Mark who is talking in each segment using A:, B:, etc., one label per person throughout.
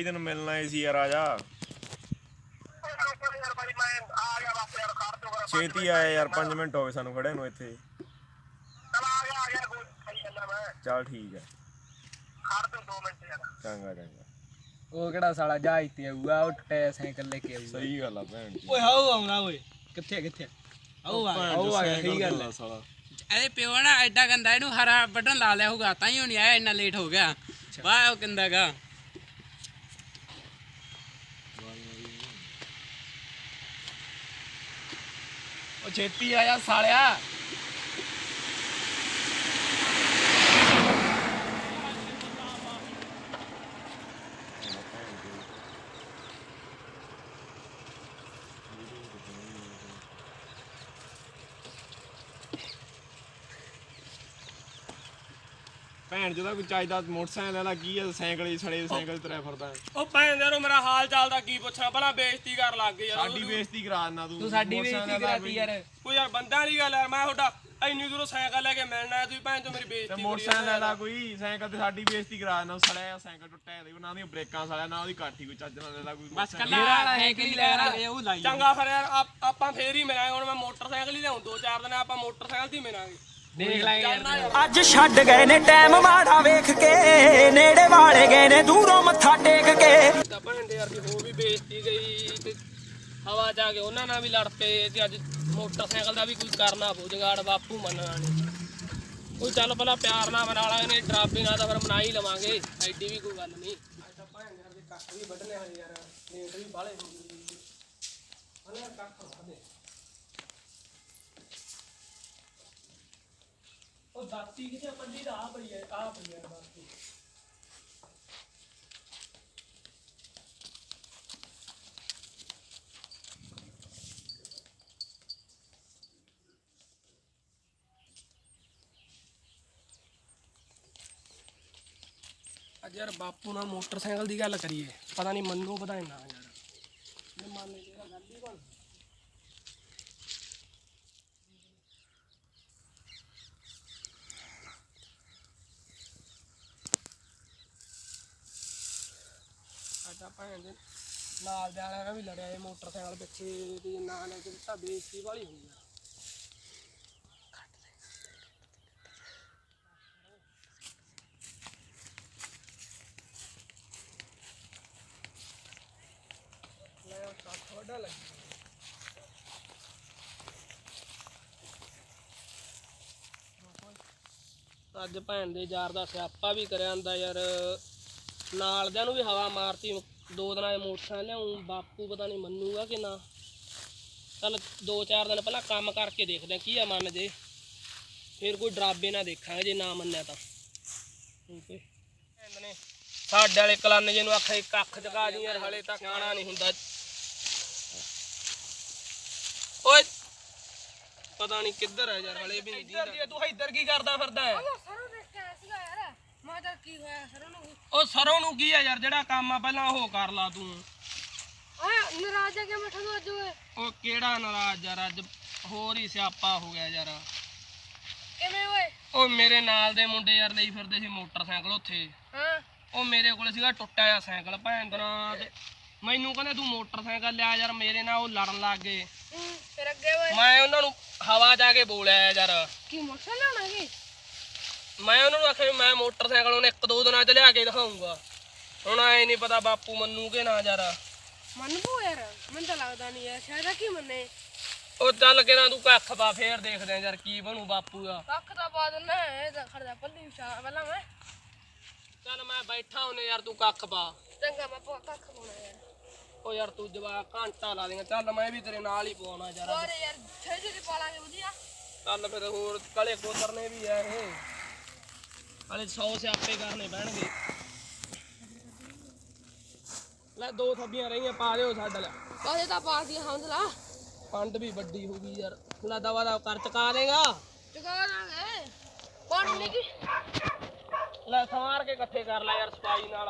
A: ਬਾਈ ਤੈਨੂੰ ਮਿਲਣਾ ਏ ਸੀ ਯਾਰ ਆ ਜਾ।
B: ਆ
A: ਛੇਤੀ ਆਇਆ ਯਾਰ 5 ਮਿੰਟ ਹੋ ਗਏ ਸਾਨੂੰ ਖੜੇ ਨੂੰ ਇੱਥੇ।
B: ਚਲ ਆ ਗਿਆ ਆ। ਗਿਆ ਕੋਈ ਖਾਈ ਜਾਂਦਾ ਮੈਂ
A: ਚੱਲ ਠੀਕ ਹੈ
B: ਖੜ ਜੋ 2 ਮਿੰਟ ਯਾਰ
A: ਚੰਗਾ ਚੰਗਾ।
C: ਉਹ ਕਿਹੜਾ ਸਾਲਾ ਜਹਾਜ਼ ਤੇ ਆਊਗਾ ਉਹ ਟਾਇਰ ਸਾਈਕਲ ਲੈ ਕੇ ਆਊਗਾ।
A: ਸਹੀ ਗੱਲ ਆ ਭੈਣ ਜੀ।
D: ਓਏ ਹਾਉ ਆਉਣਾ ਓਏ। ਕਿੱਥੇ ਕਿੱਥੇ ਆਉ ਆ ਗਿਆ।
C: ਉਹ ਆ ਗਿਆ ਸਹੀ ਗੱਲ ਹੈ
A: ਸਾਲਾ?
E: ਇਹਦੇ ਪਿਓ ਨਾ ਐਡਾ ਗੰਦਾ ਇਹਨੂੰ ਹਰਾ ਬਟਨ ਲਾ ਲਿਆ ਹੋਊਗਾ ਤਾਂ ਹੀ ਨਹੀਂ ਆਇਆ ਇੰਨਾ ਲੇਟ ਹੋ ਗਿਆ। ਵਾਹ ਉਹ ਕਹਿੰਦਾਗਾ
C: ਉਹ ਛੇਤੀ ਆ ਸਾਲਿਆ।
A: ਭੈਣ ਜਿਹਦਾ ਕੋਈ ਚਾਹੀਦਾ ਮੋਟਰਸਾਈਕਲ ਵਾਲਾ ਕੀ ਆ ਸਾਈਕਲ ਹੀ ਸੜੇ ਸਾਈਕਲ ਤੇ ਤੁਰਿਆ ਫਿਰਦਾ।
D: ਉਹ ਭੈਣ ਦੇ ਨੂੰ ਮੇਰਾ ਹਾਲ ਚਾਲ ਦਾ ਕੀ ਪੁੱਛਣਾ? ਪਹਿਲਾਂ ਬੇਇੱਜ਼ਤੀ ਕਰਨ ਲੱਗ ਗਈ ਯਾਰ।
A: ਸਾਡੀ ਬੇਇੱਜ਼ਤੀ ਕਰਾ ਦਿੰਦਾ ਤੂੰ।
C: ਤੂੰ ਸਾਡੀ ਬੇਇੱਜ਼ਤੀ ਕਰਾਤੀ ਯਾਰ।
D: ਕੋਈ। ਯਾਰ ਬੰਦਾ ਨਹੀਂ ਗੱਲ ਯਾਰ ਮੈਂ ਤੁਹਾਡਾ ਇੰਨੀ ਦੂਰੋਂ ਸਾਈਕਲ ਲੈ ਕੇ ਮਿਲਣਾ ਹੈ, ਤੁਸੀਂ ਭੈਣ ਚੋ ਮੇਰੀ
A: ਤੇ
D: ਬੇਇੱਜ਼ਤੀ ਕਰੀ
A: ਮੋਟਰਸਾਈਕਲ
D: ਜਾਂਦੇ
A: ਵਾਲਾ ਕੋਈ ਸਾਈਕਲ ਤੇ ਸਾਡੀ ਬੇਇੱਜ਼ਤੀ ਕਰਾ ਦਿੰਦਾ ਉਹ ਸੜਿਆ ਸਾਈਕਲ ਟੁੱਟਿਆ ਦੇ ਨਾ ਉਹਦੀਆਂ ਬ੍ਰੇਕਾਂ ਸਾਲਿਆ ਨਾ ਉਹਦੀ ਕਾਠੀ ਕੋਈ ਚੱਜ ਨਾਲ ਲੈਦਾ ਕੋਈ
E: ਬਸ। ਕੱਲਾ
C: ਵਾਲਾ
E: ਸਾਈਕਲ ਹੀ ਲੈ ਕੇ ਉਹ ਲਾਈ
D: ਚੰਗਾ ਫਿਰ ਯਾਰ ਆਪ- ਫੇਰ ਹੀ ਮਿਲਾਂਗੇ ਹੁਣ ਮੈਂ ਮੋਟਰਸਾਈਕਲ ਹੀ ਲਿਆਉਂ ਦੋ ਚਾਰ ਦਿਨ ਆਪਾਂ ਮੋਟਰਸਾਈਕਲ ਤੇ ਹੀ ਮਿਲਾਂਗੇ।
C: ਦੇਖ ਲਾਂਗੇ
F: ਅੱਜ ਛੱਡ ਗਏ ਨੇ ਟਾਈਮ ਮਾੜਾ ਵੇਖ ਕੇ ਨੇੜੇ ਵਾਲੇ ਗਏ ਨੇ ਦੂਰੋਂ ਮੱਥਾ ਟੇਕ ਕੇ।
D: ਤਾਂ ਭੈਣ ਦੇ ਯਾਰ ਦੀ ਹੋ ਵੀ ਬੇਇੱਜ਼ਤੀ ਗਈ ਤੇ ਹਵਾ ਜਾ ਕੇ ਉਹਨਾਂ ਨਾਲ ਵੀ ਲੜ ਪਏ ਤੇ ਅੱਜ ਮੋਟਰਸਾਈਕਲ ਦਾ ਵੀ ਕੋਈ ਕਰਨਾ ਪਊ ਜਗਾੜ ਬਾਪੂ ਮੰਨਣਾ ਨਹੀਂ ਕੋਈ ਚੱਲ ਪਹਿਲਾਂ ਪਿਆਰ ਨਾਲ ਮਨਾ ਲਾਂਗੇ ਨੇ ਡਰਾਬੇ ਨਾਲ ਤਾਂ ਫਿਰ ਮਨਾ ਹੀ ਲਵਾਂਗੇ ਐਡੀ ਵੀ ਕੋਈ ਗੱਲ ਨਹੀਂ ਅੱਜ ਤਾਂ ਯਾਰ ਦੇ ਕੱਖ ਵੀ ਵੱਢਣੇ ਹੋਏ ਯਾਰ ਲੇਟ ਵੀ ਬਾਲੇ ਹੋ ਗਏ ਹਲੇ ਕੱਖ ਵੱਢਦੇ ਉਹ ਦਾਤੀ ਕਿਤੇ ਪੰਡੀ ਦਾ ਆ ਪਈ ਹੈ ਆ ਪਈ ਹੈ ਦਾਤੀ। ਅੱਜ ਯਾਰ ਬਾਪੂ ਨਾਲ ਮੋਟਰਸਾਈਕਲ ਦੀ ਗੱਲ ਕਰੀਏ, ਪਤਾ ਨਹੀਂ ਮੰਨੂ ਪਤਾ ਨਾ ਯਾਰ। ਜੇ ਮੰਨ ਜੇ ਗੱਲ ਹੀ ਬਣ ਅੱਜ ਆਪਾਂ ਇਹਦੇ ਨਾਲ ਦੇ ਵਾਲਿਆਂ ਨਾਲ ਵੀ ਲੜਿਆ ਇਹ ਮੋਟਰਸਾਈਕਲ ਪਿੱਛੇ ਤੇ ਨਾ ਲੈ ਕੇ ਦਿੱਤਾ, ਬੇਇੱਜ਼ਤੀ ਵਾਲੀ ਹੋਈ ਯਾਰ ਲੈ ਉਹ ਕੱਖ ਵੱਡਾ ਲੱਗੀ ਅੱਜ ਭੈਣ ਦੇ ਯਾਰ ਦਾ ਸਿਆਪਾ ਵੀ ਕਰਿਆ ਹੁੰਦਾ ਯਾਰ। ਨਾਲ ਦਿਆਂ ਨੂੰ ਵੀ ਹਵਾ ਮਾਰਤੀ। ਦੋ ਦਿਨਾਂ ਦੇ ਮੋਟਰਸਾਈਕਲ ਲਿਆਉਂ ਬਾਪੂ ਪਤਾ ਨਹੀਂ ਮੰਨੂਗਾ ਕਿ ਨਾ। ਚੱਲ ਦੋ ਚਾਰ ਦਿਨ ਪਹਿਲਾਂ ਕੰਮ ਕਰਕੇ ਦੇਖਦੇ ਕੀ ਆ ਮੰਨ ਜੇ ਫਿਰ ਕੋਈ ਡਰਾਬੇ ਨਾ ਦੇਖਾਂਗੇ ਜੇ ਨਾ ਮੰਨਿਆ ਤਾਂ। ਨੇ ਸਾਡੇ ਵਾਲੇ ਕਲਾਨੇ ਜਿਹਨੂੰ ਆਖੇ ਕੱਖ ਜਗਾ ਦੀ ਯਾਰ ਹਲੇ ਤੱਕ ਆਣਾ ਨਹੀਂ ਹੁੰਦਾ। ਓਏ ਪਤਾ ਨਹੀਂ ਕਿੱਧਰ ਹੈ ਯਾਰ ਹਲੇ ਵੀ ਨਹੀਂ ਇੱਧਰ ਤੂੰ ਇੱਧਰ ਕੀ ਕਰਦਾ ਫਿਰਦਾ ਹੈ
G: ਸਰੋਂ ਦੇਖ ਕੇ ਆਇਆ ਸੀਗਾ ਯਾਰ ਮੈਂ ਤਾਂ ਕੀ ਹੋਇਆ ਸਰੋਂ ਨੂੰ
D: ਉਹ ਸਰੋਂ ਨੂੰ ਕੀ ਆ ਯਾਰ ਜਿਹੜਾ ਕੰਮ ਆ ਪਹਿਲਾਂ ਉਹ ਕਰ ਲਾ ਤੂੰ।
G: ਆ ਨਾਰਾਜ਼ ਆ ਕੇ ਮੈਂ ਠਗੋ ਅੱਜ ਓਏ?
D: ਉਹ ਕਿਹੜਾ ਨਾਰਾਜ਼ ਯਾਰ ਅੱਜ ਹੋਰ ਹੀ ਸਿਆਪਾ ਹੋ ਗਿਆ ਯਾਰ।
G: ਕਿਵੇਂ ਓਏ?
D: ਉਹ ਮੇਰੇ ਨਾਲ ਦੇ ਮੁੰਡੇ ਯਾਰ ਲਈ ਫਿਰਦੇ ਸੀ ਮੋਟਰਸਾਈਕਲ ਉੱਥੇ।
G: ਹਾਂ।
D: ਉਹ ਮੇਰੇ ਕੋਲ ਸੀਗਾ ਟੁੱਟਿਆ ਜਿਹਾ ਸਾਈਕਲ ਦਾ ਤੇ ਮੈਨੂੰ ਕਹਿੰਦੇ ਤੂੰ ਮੋਟਰਸਾਈਕਲ ਲਿਆ ਯਾਰ ਮੇਰੇ ਨਾਲ ਉਹ ਲੜਨ ਲੱਗ ਗਏ।
G: ਹੂੰ, ਫਿਰ ਅੱਗੇ ਓਏ?
D: ਮੈਂ ਉਹਨਾਂ ਨੂੰ ਹਵਾ ਜਾ ਕੇ ਬੋਲਿਆ ਯਾਰ।
G: ਕੀ ਮੋਟਰ ਲੈਣਾ ਕੀ?
D: ਮੈਂ ਉਹਨਾਂ ਨੂੰ ਆਖਿਆ ਵੀ ਮੈਂ ਮੋਟਰਸਾਈਕਲ ਉਹਨੇ ਇੱਕ ਦੋ ਦਿਨਾਂ ਚ ਲਿਆ ਕੇ ਦਿਖਾਉਂਗਾ ਹੁਣ ਐ ਨਹੀਂ ਪਤਾ ਬਾਪੂ ਮੰਨੂ ਕਿ ਨਾ ਯਾਰ।
G: ਮੰਨ ਪੋ ਯਾਰ ਮੈਨੂੰ ਤਾਂ ਲੱਗਦਾ ਨਹੀਂ ਯਾਰ ਸ਼ਾਇਦ ਆ ਕੀ ਮੰਨੇ?
D: ਉਹ ਚੱਲ ਕੇ ਨਾ ਤੂੰ ਕੱਖ ਪਾ ਫੇਰ ਦੇਖਦੇ ਆ ਯਾਰ ਕੀ ਬਣੂ ਬਾਪੂ ਦਾ।
G: ਕੱਖ ਦਾ ਬਾਦ ਨਾ ਇਹ ਤਾਂ ਖੜਦਾ ਪੱਲੀ ਵਿਛਾ ਪਹਿਲਾਂ ਮੈਂ।
D: ਚੱਲ ਮੈਂ ਬੈਠਾ ਹੁੰਨੇ ਯਾਰ ਤੂੰ ਕੱਖ ਪਾ।
G: ਚੰਗਾ ਮੈਂ ਪਾ- ਕੱਖ ਪਾਉਣਾ ਯਾਰ।
D: ਉਹ ਯਾਰ ਤੂੰ ਜਵਾ ਘੰਟਾ ਲਾ ਦੇਗਾ ਚੱਲ ਮੈਂ ਵੀ ਤੇਰੇ ਨਾਲ ਹੀ ਪਵਾਉਣਾ ਯਾਰ
G: ਹੋਰ ਯਾਰ ਛੇ ਛੇ ਪਾ ਲਾਂਗੇ ਵਧੀਆ।
D: ਚੱਲ ਫਿਰ ਹੋਰ ਕਲੇ ਕੋਤਰਨੇ ਵੀ ਆ ਇਹ। ਹਲੇ 100 ਸਿਆਪੇ ਕਰਨੇ ਪੈਣਗੇ। ਲੈ ਦੋ ਥੱਬੀਆਂ ਰਹੀਆਂ ਪਾ ਦਿਓ ਸਾਡੇ ਲੈ।
G: ਕਾਹਦੇ ਤਾਂ ਪਾ ਦੀ ਹੰਦਲਾ
D: ਪੰਡ ਵੀ ਵੱਡੀ ਹੋ ਗਈ ਯਾਰ। ਲੈ ਦਵਾ ਦਾ ਕਰ ਚਕਾ ਦੇਗਾ।
G: ਚੁਕਾ ਦਾਂਗੇ। ਪਾਣੀ ਨਹੀਂ ਕੀ?
D: ਲੈ ਸਵਾਰ ਕੇ ਇਕੱਠੇ ਕਰ ਲੈ ਯਾਰ ਸਫ਼ਾਈ ਨਾਲ।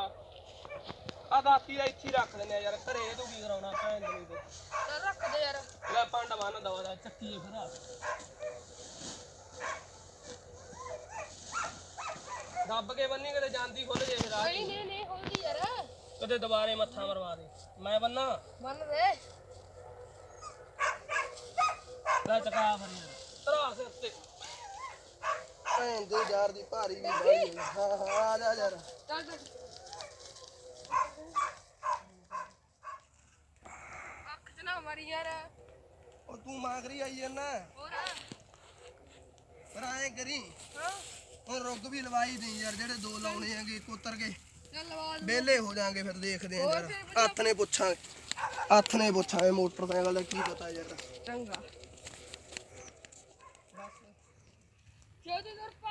D: ਆ ਦਾਤੀ ਦਾ ਇੱਥੇ ਹੀ ਰੱਖ ਦਿੰਦੇ ਆ ਯਾਰ ਘਰੇ ਤੂੰ ਕੀ ਕਰਾਉਣਾ ਭੈਣ ਦੇ ਤੇ।
G: ਚੱਲ ਰੱਖ ਦੇ ਯਾਰ।
D: ਲੈ ਪੰਡ ਬੰਨ ਦਵਾ ਦਾ ਚੱਕੀ ਫਿਰ। ਦੱਬ ਕੇ ਬੰਨੀ ਕਿਤੇ ਜਾਂਦੀ ਖੁੱਲ ਜੇ ਫਿਰ ਆ
G: ਨਹੀਂ ਨਹੀਂ ਨਹੀਂ ਹੋਦੀ ਯਾਰ?
D: ਕਦੇ ਦੁਬਾਰੇ ਮੱਥਾ ਮਰਵਾ ਦੇ। ਮੈਂ ਬੰਨਾ।
G: ਮੰਨ ਦੇ।
D: ਲੈ ਚਕਾ ਫਿਰ ਤਰਾ ਸਿਰ ਤੇ।
C: ਭੈਣ ਦੇ ਯਾਰ ਦੀ ਭਾਰੀ ਵੀ ਬੜੀ ਹਾਂ ਹਾਂ ਆ ਜਾ ਯਾਰ
G: ਚੱਲ ਚੱਲ। ਅੱਖ ਚ ਨਾ ਮਾਰੀ ਯਾਰ।
C: ਉਹ ਤੂੰ ਮਾਗਰੀ ਆਈ ਜਾਂਦਾ।
G: ਹੋਰ
C: ਪਰ ਐਂ ਕਰੀ।
G: ਹਾਂ।
C: ਹੁਣ ਰੁੱਗ ਵੀ ਲਵਾਈ ਦੇ ਯਾਰ ਜਿਹੜੇ ਦੋ ਲਾਉਣੇ ਆਂਗੇ ਇੱਕ ਉਤਰ ਕੇ।
G: ਚੱਲ ਲਵਾ
C: ਵਿਹਲੇ ਹੋ ਜਾਾਂਗੇ ਫਿਰ ਦੇਖਦੇ ਆਂ ਯਾਰ। ਹੱਥ ਨੇ ਪੁੱਛਾਂਗੇ ਹੱਥ ਨੇ ਪੁੱਛਾਂਗੇ ਮੋਟਰਸਾਈਕਲ ਦਾ ਕੀ ਪਤਾ ਯਾਰ।
G: ਚੰਗਾ। ਪਾ।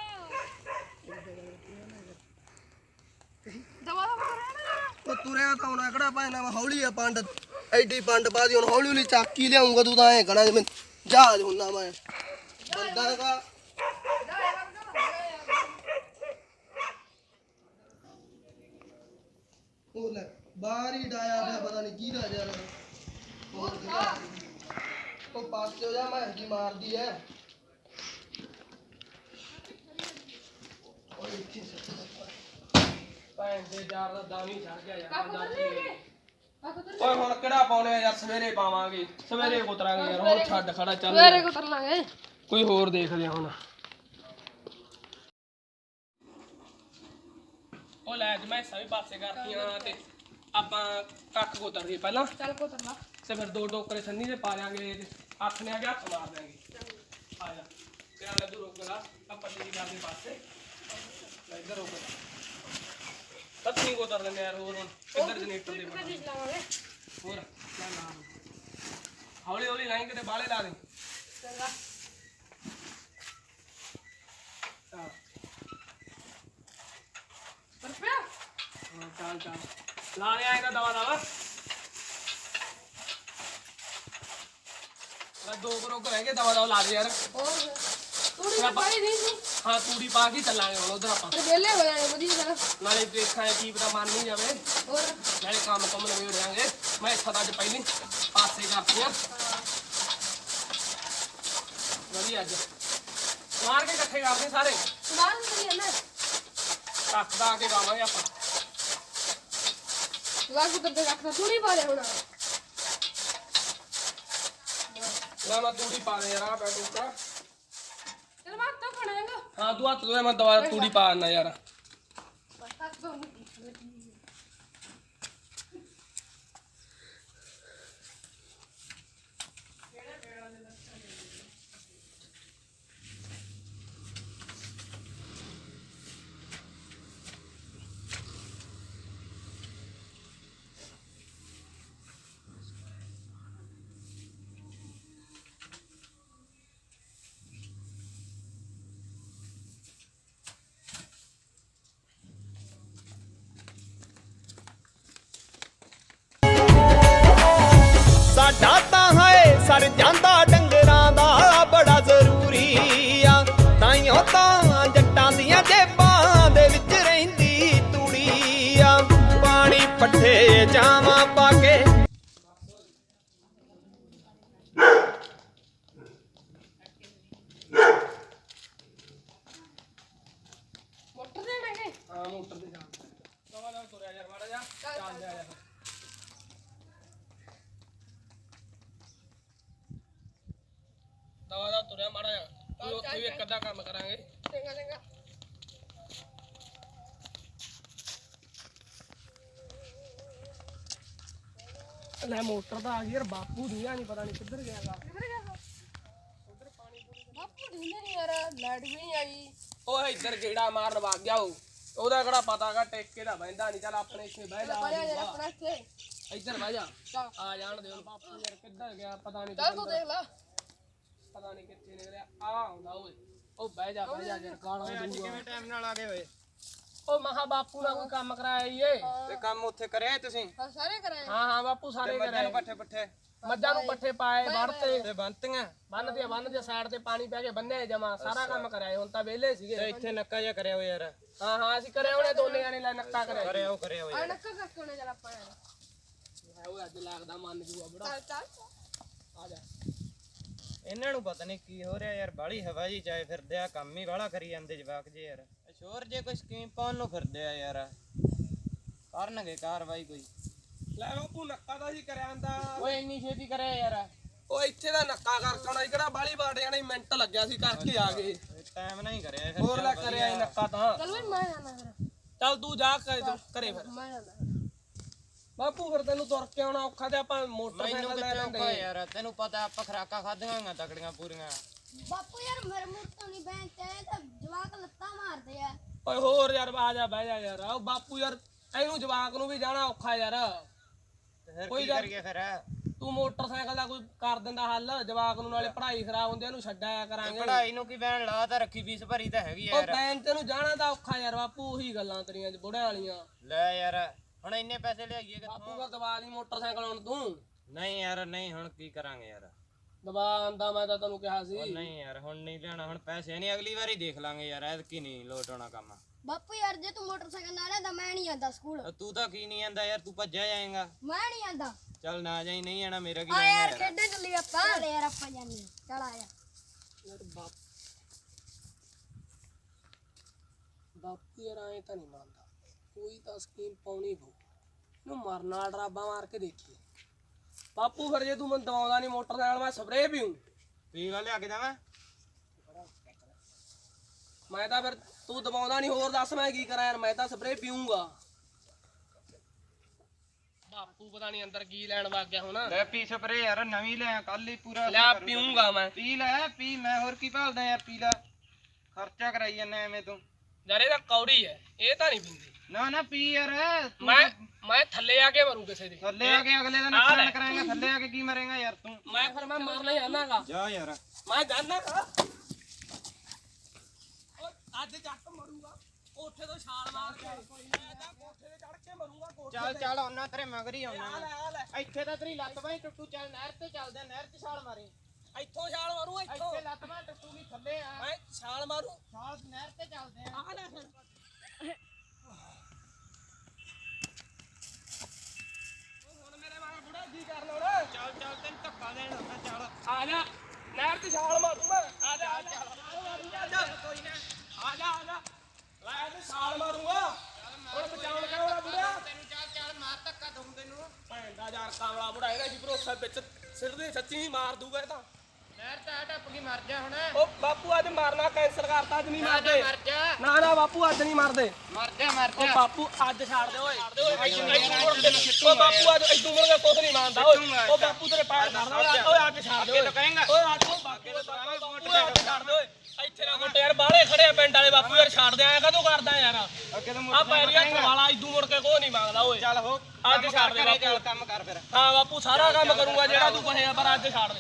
G: ਦਵਾ ਦਵਾ ਕਰਾਣਾ
C: ਉਹ ਤੁਰਿਆ ਤਾਂ ਹੁਣ ਕਿਹੜਾ ਵਾ ਹੌਲੀ ਆ ਪੰਡ। ਐਡੀ ਪੰਡ ਬਾਦੀ ਹੁਣ ਹੌਲੀ ਹੌਲੀ ਚੱਕ ਲਿਆਉਂਗਾ ਤੂੰ ਤਾਂ ਐ ਕਹਣਾ ਜਿਵੇਂ ਜਹਾਜ਼ ਹੁੰਨਾ ਮੈਂ। ਬੰਦਾ ਦਾ ਉਹ ਲੈ ਬਾਹਰ ਹੀ ਡਾਇਆ ਪਿਆ ਪਤਾ ਨਹੀਂ ਕਿਹਦਾ ਯਾਰ ਹੋਰ ਕਿਹਦਾ? ਉਹ ਪਾਸੇ ਹੋ ਜਾ ਮੈਂ ਕੀ ਮਾਰਦੀ ਐ। ਉਹ ਇੱਥੇ ਸਿੱਟ।
D: ਭੈਣ ਦੇ ਯਾਰ ਦਾ ਦਾਵੀ ਚੜ ਗਿਆ ਯਾਰ
G: ਕਾਕੂ ਤਰ ਲੈ ਕਾਕੂ ਤਰ
D: ਓਏ ਹੁਣ ਕਿਹੜਾ ਪਾਉਣੇ ਆ ਯਾਰ ਸਵੇਰੇ ਪਾਵਾਂਗੇ। ਸਵੇਰੇ ਕੁਤਰਾਂਗੇ ਯਾਰ ਹੁਣ ਛੱਡ ਖੜਾ ਚੱਲ
G: ਸਵੇਰੇ ਕੋ ਤਰ ਲਾਂਗੇ।
D: ਕੋਈ ਹੋਰ ਦੇਖਦੇ ਆ ਹੁਣ। ਉਹ ਲੈ ਅੱਜ ਮੈਂ ਸਭੀ ਪਾਸੇ ਕਰਤੀਆਂ ਤੇ ਆਪਾਂ ਕੱਖ ਕੋਤਰ ਦੀ ਪਹਿਲਾਂ।
G: ਚੱਲ ਕੋ ਤਰ ਲਾ।
D: ਤੇ ਫਿਰ ਦੋ ਟੋਕਰੇ ਸੰਨੀ ਦੇ ਪਾ ਲਾਂਗੇ ਤੇ ਹੱਥ ਨੇ ਆ ਕੇ ਹੱਥ ਮਾਰ ਦਾਂਗੇ ਆ ਜਾ। ਤੇਰਾ ਲੱਡੂ ਰੋਕ ਲਾ ਆਪਾਂ ਤੇਰੀ ਗੱਲ ਦੇ ਪਾਸੇ ਲੈ ਇੱਧਰ ਰੋਕ ਤੱਤੀ ਕੋਤਰ ਲੈਂਦੇ ਯਾਰ ਹੋਰ ਹੁਣ ਕਿੱਧਰ ਜਨਰੇਟਰ ਦੇ ਬਣਾ
G: ਕਿੱਥੇ ਲਾਵਾਂਗੇ?
D: ਹੋਰ ਚੱਲ ਲਾ ਹੌਲੀ ਹੌਲੀ ਲਾਈਂ ਕਿਤੇ ਬਾਲੇ ਲਾ ਦੇ।
G: ਚੰਗਾ
D: ਹਾਂ
G: ਪਰ ਪਿਆ
D: ਹਾਂ, ਚੱਲ ਚੱਲ ਲਾ ਲਿਆ ਇਹਦਾ ਦਵਾ ਦਵਾ ਲੈ ਦੋ ਕਰੋ ਰਹਿ ਗਏ ਦਵਾ ਦਵਾ ਲਾ ਦੇ ਯਾਰ
G: ਹੋਰ ਤੂੜੀ ਤਾਂ ਪਾਈ ਨਹੀਂ ਤੂੰ
D: ਹਾਂ ਤੂੜੀ ਪਾ ਕੇ ਹੀ ਚੱਲਾਂਗੇ ਹੁਣ ਉਧਰ ਆਪਾਂ
G: ਤੇ ਵਿਹਲੇ ਹੋ ਜਾਣੇ ਵਧੀਆ ਤਰ੍ਹਾਂ
D: ਨਾਲੇ ਦੇਖਾਂ ਕੀ ਪਤਾ ਮੰਨ ਨਹੀਂ ਜਾਵੇ
G: ਹੋਰ
D: ਨਾਲੇ ਕੰਮ ਕੰਮ ਨਵੇਂ ਹੋ ਜਾਣਗੇ ਮੈਂ ਇੱਥਾ ਤਾਂ ਅੱਜ ਪਹਿਲੀ ਪਾਸੇ ਕਰਤੀਆਂ ਵਧੀਆ ਅੱਜ ਮਾਰ ਕੇ ਇਕੱਠੇ ਕਰਦੇ ਸਾਰੇ
G: ਮਾਰ ਨਹੀਂ ਨਾ
D: ਕੱਖ ਦਾ ਆ ਕੇ ਗਾਵਾਂਗੇ ਆਪਾਂ
G: ਲਾਗੂ ਤੇ ਰੱਖਦਾ ਤੂੜੀ ਪਾ ਦੇ ਹੁਣ
D: ਲੈ ਮੈਂ ਤੂੜੀ ਪਾ ਦੇ ਯਾਰ ਆ ਬੈਠ ਉੱਪਰ
G: ਚਲ ਮਾਰ ਤਾਂ ਖਾਣਾਗਾ
D: ਹਾਂ ਤੂੰ ਹੱਥ ਮੈਂ ਦਵਾ ਤੂੜੀ ਪਾ ਦਿੰਦਾ ਯਾਰ।
G: ਬਸ ਹੱਥ ਤੋਂ
D: ਤੁਰਿਆ ਮਾੜਾ ਜਾ। ਕੋਈ ਉੱਥੇ ਵੀ ਇੱਕ ਅੱਧਾ ਕੰਮ ਕਰਾਂਗੇ।
G: ਚੰਗਾ ਚੰਗਾ।
D: ਲੈ ਮੋਟਰ ਤਾਂ ਆ ਗਈ ਯਾਰ ਬਾਪੂ ਦੀਆਂ ਨਹੀਂ ਪਤਾ ਨਹੀਂ ਕਿੱਧਰ ਗਿਆਗਾ
G: ਕਿੱਧਰ ਗਿਆ ਬਾਪੂ ਢੀਲੇ ਨਹੀਂ ਯਾਰ ਲਾਈਟ ਵੀ ਨਹੀਂ ਆਈ।
D: ਉਹ ਇੱਧਰ ਗੇੜਾ ਮਾਰਨ ਵਗ ਗਿਆ ਉਹ। ਉਹਦਾ ਕਿਹੜਾ ਪਤਾਗਾ ਟੇਕੇ ਦਾ ਬੈਂਦਾ ਨਹੀਂ ਚੱਲ ਆਪਣੇ ਇੱਥੇ ਬਹਿ ਜਾ
G: ਆਪਣਾ ਇੱਥੇ।
D: ਇੱਧਰ ਬਹਿ ਜਾ। ਆ ਜਾਣ ਦੇ ਬਾਪੂ ਯਾਰ ਕਿੱਧਰ ਗਿਆ ਪਤਾ ਨਹੀਂ
G: ਚੱਲ ਤੂੰ ਦੇਖ ਲੈ।
D: ਪਤਾ ਨਹੀਂ ਕਿੱਥੇ ਨਿਕਲਿਆ। ਆ ਆਉਂਦਾ ਓਏ। ਉਹ ਬਹਿ ਜਾ ਬਹਿ ਜਾ ਯਾਰ ਕਾਲਾ ਦੂਗਾ
C: ਕਿਵੇਂ ਟਾਈਮ ਨਾਲ ਆ ਗਏ ਓਏ?
D: ਉਹ ਮਹਾ ਬਾਪੂ ਨਾਲ ਕੋਈ ਕੰਮ ਕਰਾਇਆ ਈ ਏ।
C: ਤੇ ਕੰਮ ਉੱਥੇ ਕਰਿਆ ਤੁਸੀਂ?
G: ਹਾਂ ਸਾਰੇ ਕਰਾਏ।
D: ਹਾਂ ਹਾਂ ਬਾਪੂ ਸਾਰੇ ਕਰਾਏ।
C: ਪੱਠੇ ਪੱਠੇ?
D: ਮੱਝਾਂ ਨੂੰ ਪੱਠੇ ਪਾਏ ਵੜਤੇ
C: ਤੇ ਬੰਤੀਆਂ
D: ਬੰਨ ਤੇ ਬੰਨ ਦੇ ਸਾਈਡ ਤੇ ਪਾਣੀ ਪੈ ਕੇ ਬੰਨੇ ਜਮਾ। ਸਾਰਾ ਕੰਮ ਕਰਾਏ ਹੁਣ ਤਾਂ ਵਿਹਲੇ ਸੀਗੇ।
C: ਇੱਥੇ ਨੱਕਾ ਜਿਹਾ ਕਰਿਆ ਓ ਯਾਰ।
D: ਹਾਂ ਹਾਂ ਅਸੀਂ ਕਰਿਆ ਉਹਨੇ ਦੋਨੇ ਜਾਣੇ ਲੈ ਨੱਕਾ ਕਰਿਆ।
C: ਕਰਿਆ ਉਹ ਕਰਿਆ ਓ
G: ਆ ਨੱਕਾ ਕਰਕੇ ਉਹਨੇ ਚੱਲ ਆਪਾਂ। ਯਾਰ
D: ਹੈ ਉਹ ਅੱਜ ਲੱਗਦਾ ਮੰਨ ਜੂਗਾ ਬੜਾ।
G: ਚੱਲ ਚੱਲ।
D: ਆ ਜਾ।
C: ਇਹਨਾਂ ਨੂੰ ਪਤਾ ਨਹੀਂ ਕੀ ਹੋ ਰਿਹਾ ਯਾਰ ਬਾਹਲੀ ਹਵਾ ਜੀ ਚਾਏ ਫਿਰਦੇ ਆ ਕੰਮ ਹੀ ਵਾਲਾ ਕਰੀ ਜਾਂਦੇ ਜਵਾਕ ਜੇ ਯਾਰ। ਸ਼ੋਰ ਜੇ ਕੋਈ ਸਕੀਮ ਪਾਉਣ ਨੂੰ ਫਿਰਦੇ ਆ ਯਾਰ।
E: ਕਰਨਗੇ ਕਾਰਵਾਈ ਕੋਈ।
D: ਲੈ ਬਾਪੂ ਨੱਕਾ ਦਾ ਜੀ ਕਰਿਆ ਆਂਦਾ
E: ਓਏ ਇੰਨੀ ਛੇਤੀ ਕਰਿਆ ਯਾਰ।
D: ਉਹ ਇੱਥੇ ਦਾ ਨੱਕਾ ਕਰਕਣਾ ਕਿਹੜਾ ਬਾਲੀ ਬਾੜ ਜਾਣਾ ਮਿੰਟ ਲੱਗਿਆ ਸੀ ਕਰਕੇ ਆ ਗਏ।
E: ਟਾਈਮ ਨਹੀਂ ਕਰਿਆ
D: ਹੋਰ ਲੈ ਕਰਿਆ ਇਹ ਨੱਕਾ ਤਾਂ।
G: ਚਲ ਵੀ ਮੈਂ ਜਾਣਾ ਫਿਰ।
D: ਚੱਲ ਤੂੰ ਜਾ ਘਰੇ ਫਿਰ।
G: ਮੈਂ ਜਾਣਾ
D: ਬਾਪੂ ਫਿਰ ਤੈਨੂੰ ਤੁਰ ਕੇ ਆਉਣਾ ਔਖਾ ਤੇ ਆਪਾਂ
E: ਮੈਨੂੰ
D: ਮੋਟਰਸਾਈਕਲ ਲੈ
E: ਕਿੱਥੇ ਔਖਾ
D: ਲੈਂਦੇ।
E: ਯਾਰ ਤੈਨੂੰ ਪਤਾ ਆਪਾਂ ਖਰਾਕਾਂ ਖਾਧੀਆਂ ਤਕੜੀਆਂ ਪੂਰੀਆਂ।
H: ਬਾਪੂ ਯਾਰ ਮੇਰੇ ਮੂੰਹ ਤੋਂ ਨਹੀਂ ਬੈਂਕ ਤੇ ਤਾਂ ਜਵਾਕ ਲੱਤਾਂ ਮਾਰਦੇ ਆ।
D: ਓਏ ਹੋਰ ਯਾਰ ਆ ਜਾ ਬਹਿ ਜਾ ਯਾਰ। ਉਹ ਬਾਪੂ ਯਾਰ ਇਹਨੂੰ ਜਵਾਕ ਨੂੰ ਵੀ ਜਾਣਾ ਔਖਾ ਯਾਰ।
E: ਫਿਰ
D: ਕੋਈ
E: ਕੀ
D: ਗੱਲ-
E: ਕਰੀਏ ਫਿਰ?
D: ਤੂੰ ਮੋਟਰਸਾਈਕਲ ਦਾ ਕੋਈ ਕਰ ਦਿੰਦਾ ਹੱਲ? ਜਵਾਕ ਨੂੰ ਨਾਲੇ ਪੜ੍ਹਾਈ ਖਰਾਬ ਹੁੰਦੀ ਆ, ਇਹਨੂੰ ਛੱਡਿਆ ਕਰਾਂਗੇ।
E: ਪੜਾਈ ਨੂੰ ਕੀ ਬੈਣ ਲਾ ਤਾਂ ਰੱਖੀ ਫੀਸ ਭਰੀ ਤਾਂ ਹੈਗੀ
D: ਉਹ
E: ਯਾਰ।
D: ਤੇ ਨੂੰ ਜਾਣਾ ਤਾਂ ਔਖਾ ਯਾਰ ਬਾਪੂ ਉਹੀ ਗੱਲਾਂ ਤੇਰੀਆਂ ਬੁੜਿਆਂ ਵਾਲੀਆਂ।
E: ਲੈ ਯਾਰ ਹੁਣ ਇੰਨੇ ਪੈਸੇ ਲਿਆਈਏ
D: ਬਾਪੂ
E: ਕਿੱਥੋਂ
D: ਦਾ ਦਬਾ ਲਈ ਮੋਟਰਸਾਈਕਲ ਹੁਣ ਤੂੰ।
E: ਨਹੀਂ ਯਾਰ ਨਹੀਂ ਹੁਣ ਕੀ ਕਰਾਂਗੇ ਯਾਰ।
D: ਦਬਾ ਆਂਦਾ ਮੈਂ ਤਾਂ ਤੈਨੂੰ ਕਿਹਾ
E: ਉਹ
D: ਸੀ
E: ਨਹੀਂ ਯਾਰ ਹੁਣ ਨਹੀਂ ਲੈਣਾ ਹੁਣ ਪੈਸੇ ਨਹੀਂ ਅਗਲੀ ਵਾਰੀ ਦੇਖ ਲਾਂਗੇ ਯਾਰ ਐਤਕੀ ਨਹੀਂ ਲੋਟ ਆਉਣਾ ਕੰਮ।
H: ਬਾਪੂ ਯਾਰ ਜੇ ਤੂੰ ਮੋਟਰਸਾਈਕਲ ਨਾਲ ਆਂਦਾ ਮੈਂ ਨਹੀਂ ਆਂਦਾ ਸਕੂਲ।
E: ਤਾਂ ਤੂੰ ਤਾਂ ਕੀ ਨਹੀਂ ਆਂਦਾ ਯਾਰ ਤੂੰ ਭੱਜਿਆ ਜਾਏਗਾ।
H: ਮੈਂ ਨਹੀਂ ਆਂਦਾ।
E: ਚੱਲ ਨਾ ਜਾਈ ਨਹੀਂ ਆਣਾ ਮੇਰਾ ਕੀ
H: ਆ
E: ਲੈਣਾ
H: ਯਾਰ
E: ਯਾਰ।
H: ਖੇਡਣ ਚੱਲੀ ਆਪਾਂ। ਚੱਲ ਯਾਰ ਆਪਾਂ ਜਾਂਦੇ ਹਾਂ। ਚੱਲ ਆ ਜਾ।
D: ਯਾਰ ਬਾਪ ਬਾਪੂ ਯਾਰ ਐ ਤਾਂ ਨਹੀਂ ਮੰਨਦਾ। ਕੋਈ ਤਾਂ ਸਕੀਮ ਪਾਉਣੀ ਪਊ ਇਹਨੂੰ ਮਰਨ ਡਰਾਬਾ ਮਾਰ ਕੇ ਦੇਖੀਏ। ਬਾਪੂ ਫਿਰ ਜੇ ਤੂੰ ਮੈਨੂੰ ਦਵਾਉਂਦਾ ਨਹੀਂ ਮੋਟਰਸਾਈਕਲ ਮੈਂ ਸਪਰੇਅ ਪੀਉਂ
E: ਪੀ ਲਾ ਲਿਆ ਕੇ ਜਾਵਾਂ
D: ਮੈਂ। ਤਾਂ ਫਿਰ ਤੂੰ ਦਵਾਉਂਦਾ ਨਹੀਂ ਹੋਰ ਦੱਸ ਮੈਂ ਕੀ ਕਰਾਂ ਯਾਰ ਮੈਂ ਤਾਂ ਸਪਰੇਅ ਪੀਊਂਗਾ। ਬਾਪੂ ਪਤਾ ਨਹੀਂ ਅੰਦਰ ਕੀ ਲੈਣ ਵਗ ਗਿਆ ਹੁਣ।
E: ਲੈ ਪੀ ਸਪਰੇ ਯਾਰ ਨਵੀਂ ਲੈ ਕੱਲ ਹੀ ਪੂਰਾ
D: ਲਿਆ ਪੀਊਂਗਾ ਮੈਂ।
E: ਪੀ ਲੈ ਪੀ ਮੈਂ ਹੋਰ ਕੀ ਭਾਲਦਾ ਯਾਰ ਪੀ ਲੈ। ਖਰਚਾ ਕਰਾਈ ਜਾਂਦਾ ਐਵੇਂ ਤੂੰ।
D: ਯਾਰ ਇਹ ਤਾਂ ਕੌੜੀ ਹੈ ਇਹ ਤਾਂ ਨਹੀਂ ਪੀਂਦੀ।
E: ਨਾ ਨਾ ਪੀ ਯਾਰ ਤੂੰ
D: ਮੈਂ ਮੈਂ ਥੱਲੇ ਆ ਕੇ ਮਰੂ ਕਿਸੇ ਦੇ।
E: ਥੱਲੇ ਆ ਕੇ ਅਗਲੇ ਦਾ ਨੁਕਸਾਨ ਕਰਾਏਗਾ ਥੱਲੇ ਆ ਕੇ ਕੀ ਮਰੇਗਾ ਯਾਰ ਤੂੰ?
D: ਮੈਂ ਫਿਰ ਮੈਂ ਮਰਨਾ ਆਨਾਗਾ
E: ਜਾ ਯਾਰ।
D: ਮੈਂ ਜਾਣਾਗਾ ਅੱਜ ਜੱਟ ਮਰੂਗਾ। ਕੋਠੇ ਤੋਂ ਛਾਲ ਮਾਰ ਕੇ। ਮੈਂ ਤਾਂ ਕੋਠੇ ਤੇ ਚੜ ਕੇ ਮਰੂਗਾ ਕੋਠੇ
E: ਚੱਲ ਚੱਲ ਉਹਨਾਂ ਤੇਰੇ ਮਗਰ ਹੀ ਆਉਣਾ
D: ਆ ਲੈ ਆ ਲੈ।
E: ਇੱਥੇ ਤਾਂ ਤੇਰੀ ਲੱਤ ਬਾਈ ਟੁੱਟੂ ਚੱਲ ਨਹਿਰ ਤੇ ਚੱਲਦੇ ਨਹਿਰ 'ਚ ਛਾਲ ਮਾਰੀ।
D: ਇੱਥੋਂ ਛਾਲ ਮਾਰੂ ਇੱਥੋਂ।
E: ਇੱਥੇ ਲੱਤ ਬਾਈ ਟੁੱਟੂਗੀ ਥੱਲੇ ਆ।
D: ਮੈਂ ਛਾਲ ਮਾਰੂ।
E: ਛਾਲ ਨਹਿਰ ਤੇ ਚੱਲਦੇ ਆ।
D: ਆ ਲੈ ਫਿਰ ਉਹ ਹੁਣ ਮੇਰੇ ਮਾਂ ਬੁੜਾ ਕੀ ਕਰ ਲੋਣਾ
E: ਚੱਲ ਚੱਲ ਤੈਨੂੰ ਧੱਕਾ ਦੇਣ ਹੁੰਦਾ ਚੱਲ।
D: ਆ ਜਾ ਨਹਿਰ ਤੇ ਛਾਲ ਮਾਰੂ ਮੈਂ। ਆ ਜਾ ਆ ਜਾ। ਆ ਜਾ। ਕੋਈ ਨਾ। ਆ ਜਾ ਆ ਜਾ। ਲੈ ਤੇ ਛਾਲ ਮਾਰੂਗਾ। ਹੁਣ ਬਚਾਉਣ ਕਿਉਂ ਬੁੜਾ
E: ਤੈਨੂੰ ਚੱਲ ਚੱਲ ਮਾਰ ਧੱਕਾ ਦਊਂ ਤੈਨੂੰ।
D: ਭੈਣ ਦਾ ਯਾਰ ਕਾਮਲਾ ਬੁੜਾ ਇਹਦਾ ਕੀ ਭਰੋਸਾ ਵਿੱਚ ਸਿਰ ਦੇ ਸੱਚੀ ਹੀ ਮਾਰ ਦੂਗਾ ਇਹ ਤਾਂ।
E: ਨਹਿਰ ਤੇ ਟੱਪ ਗਈ ਮਰ ਜਾ ਹੁਣ।
D: ਉਹ ਬਾਪੂ ਅੱਜ ਮਾਰਨਾ ਕੈਂਸਲ ਕਰਤਾ ਅੱਜ ਨਹੀਂ ਮਾਰਦੇ।
E: ਮਰ ਜਾ।
D: ਨਾ ਨਾ ਬਾਪੂ ਅੱਜ ਨਹੀਂ ਮਾਰਦੇ।
E: ਮਰ ਜਾ ਮਰ ਜਾ।
D: ਬਾਪੂ ਅੱਜ ਛੱਡ ਦੇ ਓਏ। ਉਹ ਬਾਪੂ ਅੱਜ ਇਦੋਂ ਮੁੜ ਕੇ ਕੁਝ ਨਹੀਂ ਮੰਨਦਾ ਓਏ। ਉਹ ਬਾਪੂ ਤੇਰੇ ਪੈਰ ਧਰਦਾ ਓਏ ਅੱਜ ਛੱਡ ਦੇ ਓਏ।
E: ਕਹੇਂਗਾ।
D: ਓਏ ਅੱਜ ਉਹ ਬਾਪੂ ਬਾਪੂ ਅੱਜ ਛੱਡ ਦੇ। ਓਏ ਇੱਥੇ ਨਾ ਮੁੰਡੇ ਯਾਰ ਬਾਹਲੇ ਖੜੇ ਆ ਪਿੰਡ ਵਾਲੇ ਬਾਪੂ ਯਾਰ ਛੱਡ ਦੇ ਆਇਆ ਕਦੋਂ ਕਰਦਾ ਯਾਰ?
E: ਅੱਗੇ ਤਾਂ
D: ਆ ਪੈਰੀਆਂ ਵਾਲਾ ਇਦੋਂ ਮੁੜ ਕੇ ਕੋਈ ਨਹੀਂ ਮੰਗਦਾ ਓਏ।
E: ਚੱਲ ਹੋ
D: ਅੱਜ ਛੱਡ ਦੇ
E: ਚੱਲ
D: ਬਾਪੂ।
E: ਕੰਮ ਕਰ ਫਿਰ।
D: ਹਾਂ ਬਾਪੂ ਸਾਰਾ ਕੰਮ ਕਰੂੰਗਾ ਜਿਹੜਾ ਤੂੰ ਕਹੇਗਾ ਪਰ ਅੱਜ ਛੱਡ ਦੇ।